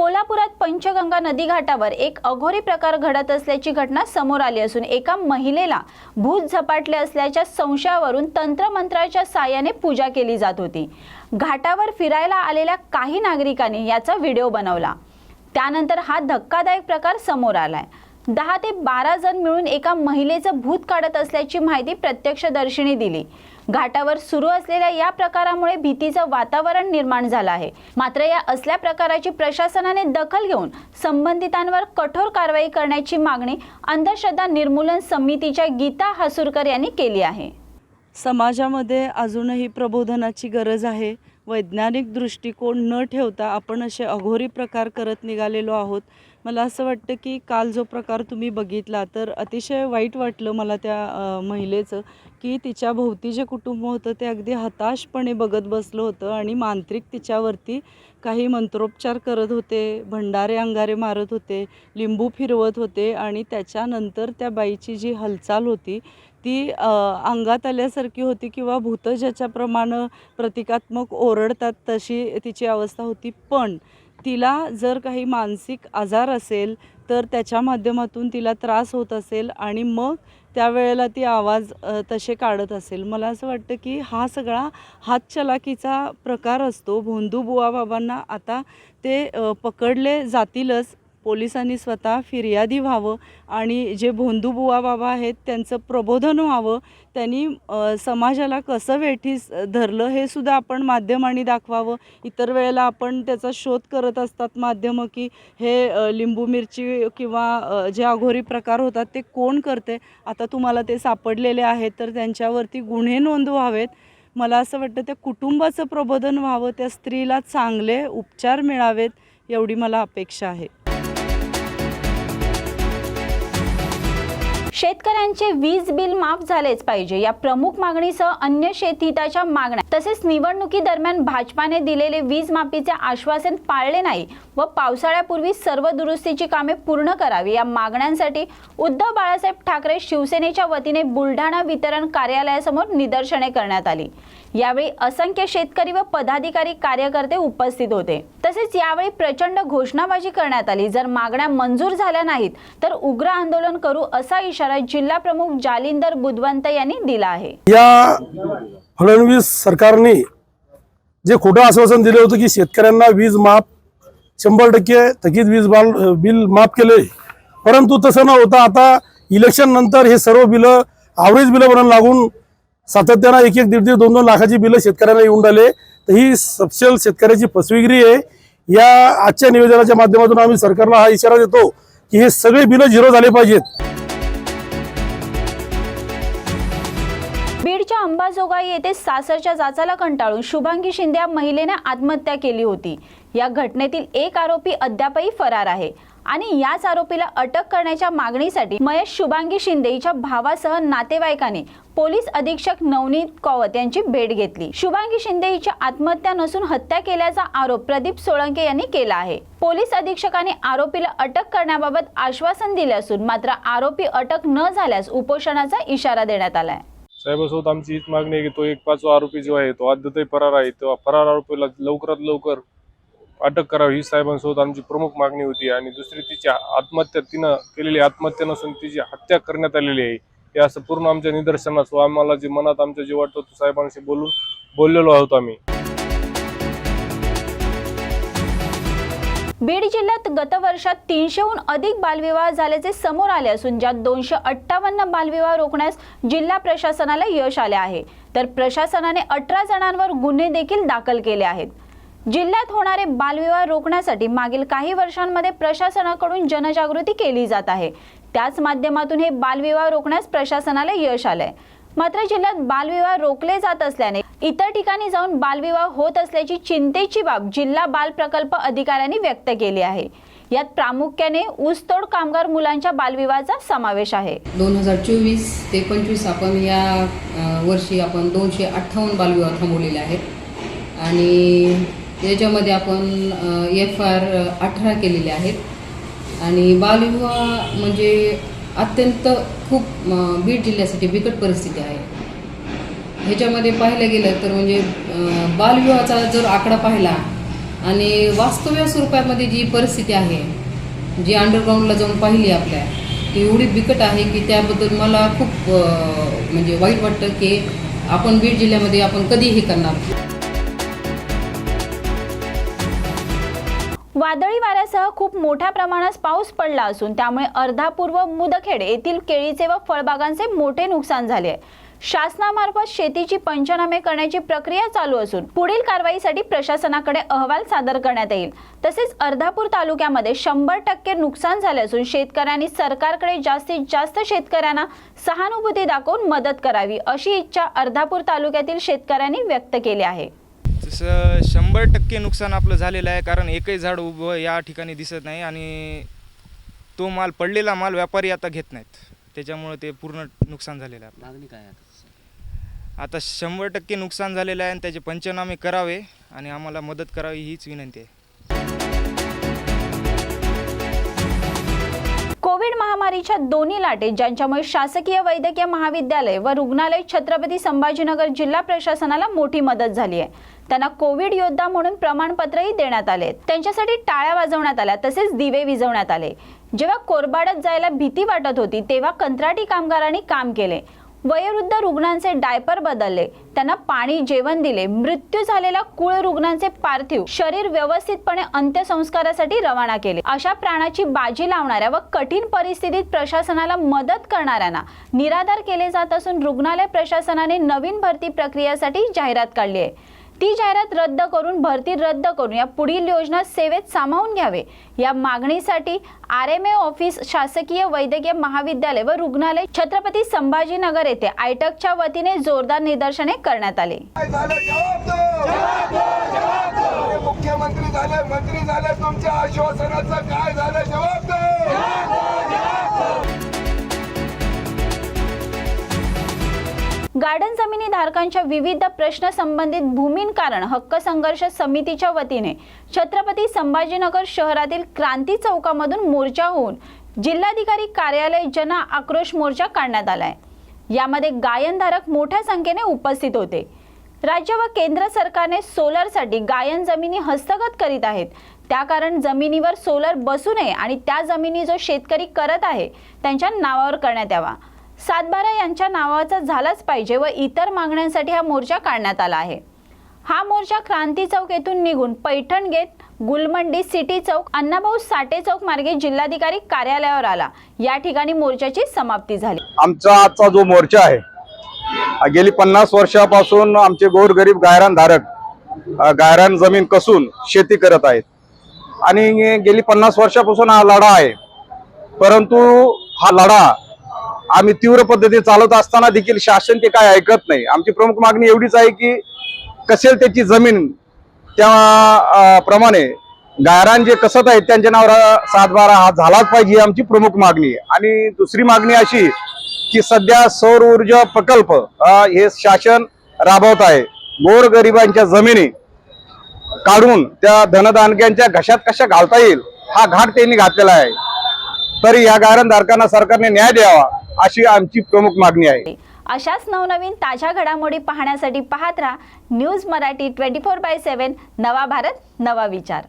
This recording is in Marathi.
कोल्हापुरात पंचगंगा नदी घाटावर एक अघोरी प्रकार घडत असल्याची घटना समोर आली असून एका महिलेला भूत झपाटले असल्याच्या संशयावरून तंत्रमंत्राच्या साह्याने पूजा केली जात होती. घाटावर फिरायला आलेल्या काही नागरिकांनी याचा व्हिडिओ बनवला. त्यानंतर हा धक्कादायक प्रकार समोर आलाय. दहा ते बारा जण मिळून एका महिलेचं भूत काढत असल्याची माहिती प्रत्यक्षदर्शीने दिली. घाटावर सुरू असलेल्या या प्रकारामुळे भीतीचं वातावरण निर्माण झालं आहे. मात्र या असल्या प्रकाराची प्रशासनाने दखल घेऊन संबंधितांवर कठोर कारवाई करण्याची मागणी अंधश्रद्धा निर्मूलन समितीच्या गीता हसूरकर यांनी केली आहे. समाजामध्ये अजूनही प्रबोधनाची गरज आहे. वैज्ञानिक दृष्टिकोन न ठेवता आपण असे अघोरी प्रकार करत निघालेलो आहोत. मला असं वाटतं की काल जो प्रकार तुम्ही बघितला तर अतिशय वाईट वाटलं मला त्या महिलेचं की तिच्या भोवती जे कुटुंब होतं ते अगदी हताशपणे बघत बसलं होतं आणि मांत्रिक तिच्यावरती काही मंत्रोपचार करत होते भंडारे अंगारे मारत होते लिंबू फिरवत होते आणि त्याच्यानंतर त्या बाईची जी हालचाल होती ती अंगात आल्यासारखी होती किंवा भूत ज्याच्याप्रमाणे प्रतिकात्मक ओरडतात तशी तिची अवस्था होती. पण तिला जर काही मानसिक आजार असेल तर त्याच्या माध्यमातून तिला त्रास होत असेल आणि मग त्यावेळेला ती आवाज तसे काढत असेल. मला असं वाटतं की हा सगळा हातचलाकीचा प्रकार असतो. भोंदू बुवा बाबांना आता ते पकडले जातीलच पोलिसांनी स्वतः फिर्यादी व्हावं आणि जे भोंदू बुवा बाबा आहेत त्यांचं प्रबोधन व्हावं त्यांनी समाजाला कसं वेठीस धरलं हे सुद्धा आपण माध्यमांनी दाखवावं. इतर वेळेला आपण त्याचा शोध करत असतात माध्यमं की हे लिंबू मिरची किंवा जे अघोरी प्रकार होतात ते कोण करते आता तुम्हाला ते सापडलेले आहेत तर त्यांच्यावरती गुन्हे नोंद व्हावेत. मला असं वाटतं त्या कुटुंबाचं प्रबोधन व्हावं त्या स्त्रीला चांगले उपचार मिळावेत एवढी मला अपेक्षा आहे. शेतकऱ्यांचे वीज बिल माफ झालेच पाहिजे. या प्रमुख मागणीसह अन्य शेतहिताच्या मागण्या तसेच निवडणुकी दरम्यान भाजपाने दिलेले वीज माफीचे आश्वासन पाळले नाही व पावसाळ्यापूर्वी सर्व दुरुस्तीची कामे पूर्ण करावी. या मागण्यांसाठी उद्धव बाळासाहेब ठाकरे शिवसेनेच्या वतीने बुलढाणा वितरण कार्यालयासमोर निदर्शने करण्यात आली. यावेळी असंख्य शेतकरी व पदाधिकारी कार्यकर्ते उपस्थित होते. तसेच यावेळी प्रचंड घोषणाबाजी करण्यात आली. जर मागण्या मंजूर झाल्या नाहीत तर उग्र आंदोलन करू असा इशारा जिल्हा प्रमुख जालिंदर बुधवंत यांनी दिला आहे. या फडणवीस सरकारने जे खोटं आश्वासन दिलं होतं की शेतकऱ्यांना वीज माफ शंभर टक्के थकीत वीज बाल बिल माफ केले परंतु तसं न होता आता इलेक्शन नंतर हे सर्व बिलं आवरेज बिलं म्हणून लागून सातत्यानं एक एक दीड दीड दोन दोन लाखाची बिलं शेतकऱ्यांना येऊन राहिले. तर ही सपशेल शेतकऱ्याची फसवेगिरी आहे. या आजच्या निवेदनाच्या माध्यमातून आम्ही सरकारला हा इशारा देतो की हे सगळे बिलं झिरो झाले पाहिजेत. बीडच्या अंबाजोगाई येथे सासरच्या जाचाला कंटाळून शुभांगी शिंदे या महिलेने आत्महत्या केली होती. या घटनेतील एक आरोपी अद्यापही फरार आहे. आणि याच आरोपीला अटक करण्याच्या मागणीसाठी महेश शुभांगी शिंदे हिच्या भावासह नातेवाईकांनी पोलीस अधीक्षक नवनीत कौवत यांची भेट घेतली. शुभांगी शिंदे हिची आत्महत्या नसून हत्या केल्याचा आरोप प्रदीप सोळंके यांनी केला आहे. पोलीस अधीक्षकाने आरोपीला अटक करण्याबाबत आश्वासन दिले असून मात्र आरोपी अटक न झाल्यास उपोषणाचा इशारा देण्यात आलाय. साहेबांसोबत आमची हीच मागणी आहे की तो एक पाचवा आरोपी जो आहे तो अद्यापही फरार आहे. तो फरार आरोपीला लवकरात लवकर अटक करावी ही साहेबांसोबत आमची प्रमुख मागणी होती आणि दुसरी तिची आत्महत्या तिनं केलेली आत्महत्या नसून तिची हत्या करण्यात आलेली आहे. हे असं पूर्ण आमच्या निदर्शनास व आम्हाला जे मनात आमच्या जे वाटतं तो साहेबांशी बोलून बोललेलो आहोत आम्ही. बीड जिल्ह्यात गत वर्षात तीनशेहून अधिक बालविवाह झाल्याचे समोर आले असून ज्यात दोनशे अठ्ठावन्न बालविवाह रोखण्यास जिल्हा प्रशासनाला यश आले आहे. तर प्रशासनाने अठरा जणांवर गुन्हे देखील दाखल केले आहेत. जिल्ह्यात होणारे बालविवाह रोखण्यासाठी मागील काही वर्षांमध्ये प्रशासनाकडून जनजागृती केली जात आहे. त्याच माध्यमातून हे बालविवाह रोखण्यास प्रशासनाला यश आलंय. मात्र जिल्ह्यात बालविवाह रोखले जात असल्याने इतर ठिकाणी जाऊन बालविवाह होत असल्याची चिंतेची बाब जिल्हा बाल प्रकल्प अधिकाऱ्यांनी व्यक्त केली आहे. यात प्रामुख्याने ऊसतोड कामगार मुलांच्या बालविवाहाचा समावेश आहे. दोन हजार चोवीस ते पंचवीस आपण या वर्षी आपण दोनशे अठ्ठावन्न बालविवाह थांबवलेले आहेत. आणि याच्यामध्ये आपण एफ आर अठरा केलेले आहेत. आणि बालविवाह म्हणजे अत्यंत खूप बीड जिल्ह्यासाठी बिकट परिस्थिती आहे. ह्याच्यामध्ये पाहायला गेलं तर म्हणजे बालविवाहाचा जर आकडा पाहिला आणि वास्तव्य स्वरूपामध्ये जी परिस्थिती आहे जी अंडरग्राऊंडला जाऊन पाहिली आपल्या ती एवढी बिकट आहे की त्याबद्दल मला खूप म्हणजे वाईट वाटतं की आपण बीड जिल्ह्यामध्ये आपण कधी हे करणार वादळी वाऱ्यासह खूप मोठ्या प्रमाणात पाऊस पडला असून त्यामुळे अर्धापूर व मुदखेड येथील केळीचे व फळबागांचे मोठे नुकसान झाले आहे. शासनामार्फत शेतीची पंचनामे करण्याची प्रक्रिया चालू असून पुढील कारवाईसाठी प्रशासनाकडे अहवाल सादर करण्यात येईल. तसेच अर्धापूर तालुक्यामध्ये शंभर टक्के नुकसान झाले असून शेतकऱ्यांनी सरकारकडे जास्तीत जास्त शेतकऱ्यांना सहानुभूती दाखवून मदत करावी अशी इच्छा अर्धापूर तालुक्यातील शेतकऱ्यांनी व्यक्त केली आहे. तसं शंभर टक्के नुकसान आपलं झालेलं आहे कारण एकही झाड उभं या ठिकाणी दिसत नाही आणि तो माल पडलेला माल व्यापारी आता घेत नाहीत त्याच्यामुळे ते पूर्ण नुकसान झालेलं आहे मागणी काय आहे आता? आपलं. आता शंभर टक्के नुकसान झालेलं आहे आणि त्याचे पंचनामे करावे आणि आम्हाला मदत करावी हीच विनंती आहे कोविड महामारीच्या दोन्ही लाटेत ज्यांच्यामुळे शासकीय वैद्यकीय महाविद्यालय व रुग्णालय छत्रपती संभाजीनगर जिल्हा प्रशासनाला मोठी मदत झाली आहे. त्यांना कोविड योद्धा म्हणून प्रमाणपत्रही देण्यात आले त्यांच्यासाठी टाळ्या वाजवण्यात आल्या तसेच दिवे विझवण्यात आले. जेव्हा कोरबाडत जायला भीती वाटत होती तेव्हा कंत्राटी कामगारांनी काम केले. वयोवृद्ध रुग्णांचे डायपर बदलले. त्यांना पाणी जेवण दिले. मृत्यू झालेल्या कुळ रुग्णांचे पार्थिव शरीर व्यवस्थितपणे अंत्यसंस्कारासाठी रवाना केले. अशा प्राणाची बाजी लावणाऱ्या व कठीण परिस्थितीत प्रशासनाला मदत करणाऱ्यांना निराधार केले जात असून रुग्णालय प्रशासनाने नवीन भरती प्रक्रियेसाठी जाहिरात काढली आहे. ती जाहिरात रद्द करून भरती रद्द करून या पुढील योजना सेवेत सामावून घ्यावे. या मागणीसाठी आर एम ए ऑफिस शासकीय वैद्यकीय महाविद्यालय व रुग्णालय छत्रपती संभाजीनगर येथे आयटकच्या वतीने जोरदार निदर्शने करण्यात आले. मुख्यमंत्री झाले मंत्री झाले तुमच्या आश्वासनाचं काय झालं? जबाब गार्डन जमिनी धारकांच्या विविध प्रश्न संबंधित भूमीन कारण हक्क संघर्ष समितीच्या वतीने छत्रपती संभाजीनगर शहरातील क्रांती चौकामधून मोर्चा होऊन जिल्हाधिकारी कार्यालय जन आक्रोश मोर्चा काढण्यात आलाय. यामध्ये गायनधारक मोठ्या संख्येने उपस्थित होते. राज्य व केंद्र सरकारने सोलरसाठी गायन जमिनी हस्तगत करीत आहेत. त्या कारण जमिनीवर सोलर बसू नये आणि त्या जमिनी जो शेतकरी करत आहे त्यांच्या नावावर करण्यात यावा. सातबारा यांच्या नावाचा झालाच पाहिजे व इतर मागण्यांसाठी हा मोर्चा काढण्यात आला आहे. हा मोर्चा क्रांती चौक येथून निघून पैठण गेट गुलमंडी सिटी चौक अण्णाभाऊ साठे चौक मार्गे जिल्हाधिकारी कार्यालयावर आला. या ठिकाणी मोर्चाची समाप्ती झाली. आमचा आजचा जो मोर्चा आहे गेली पन्नास वर्षापासून आमचे गोरगरीब गायरान धारक गायरान जमीन कसून शेती करत आहेत. आणि गेली पन्नास वर्षापासून हा लढा आहे. परंतु हा लढा आम्ही तीव्र पद्धतीने चालवत असताना देखील शासन ते काय ऐकत नाही. आमची प्रमुख मागणी एवढीच आहे की कसेल त्याची जमीन त्या प्रमाणे गायरान जे कसत आहेत त्यांच्या नावावर सातबारा हा झालाच पाहिजे ही आमची प्रमुख मागणी आहे. आणि दुसरी मागणी अशी की सध्या सौर ऊर्जा प्रकल्प हे शासन राबवत आहे. गोरगरिबांच्या जमिनी काढून त्या धनदानक्यांच्या घशात कशा घालता येईल हा घाट त्यांनी घातलेला आहे. तरी या गायरणधारकांना सरकारने न्याय द्यावा. अशी आमची प्रमुख मागणी आहे. अशाच नवनवीन ताज्या घडामोडी पाहण्यासाठी पाहत राहा news Marathi twenty four by seven नवा भारत नवा विचार.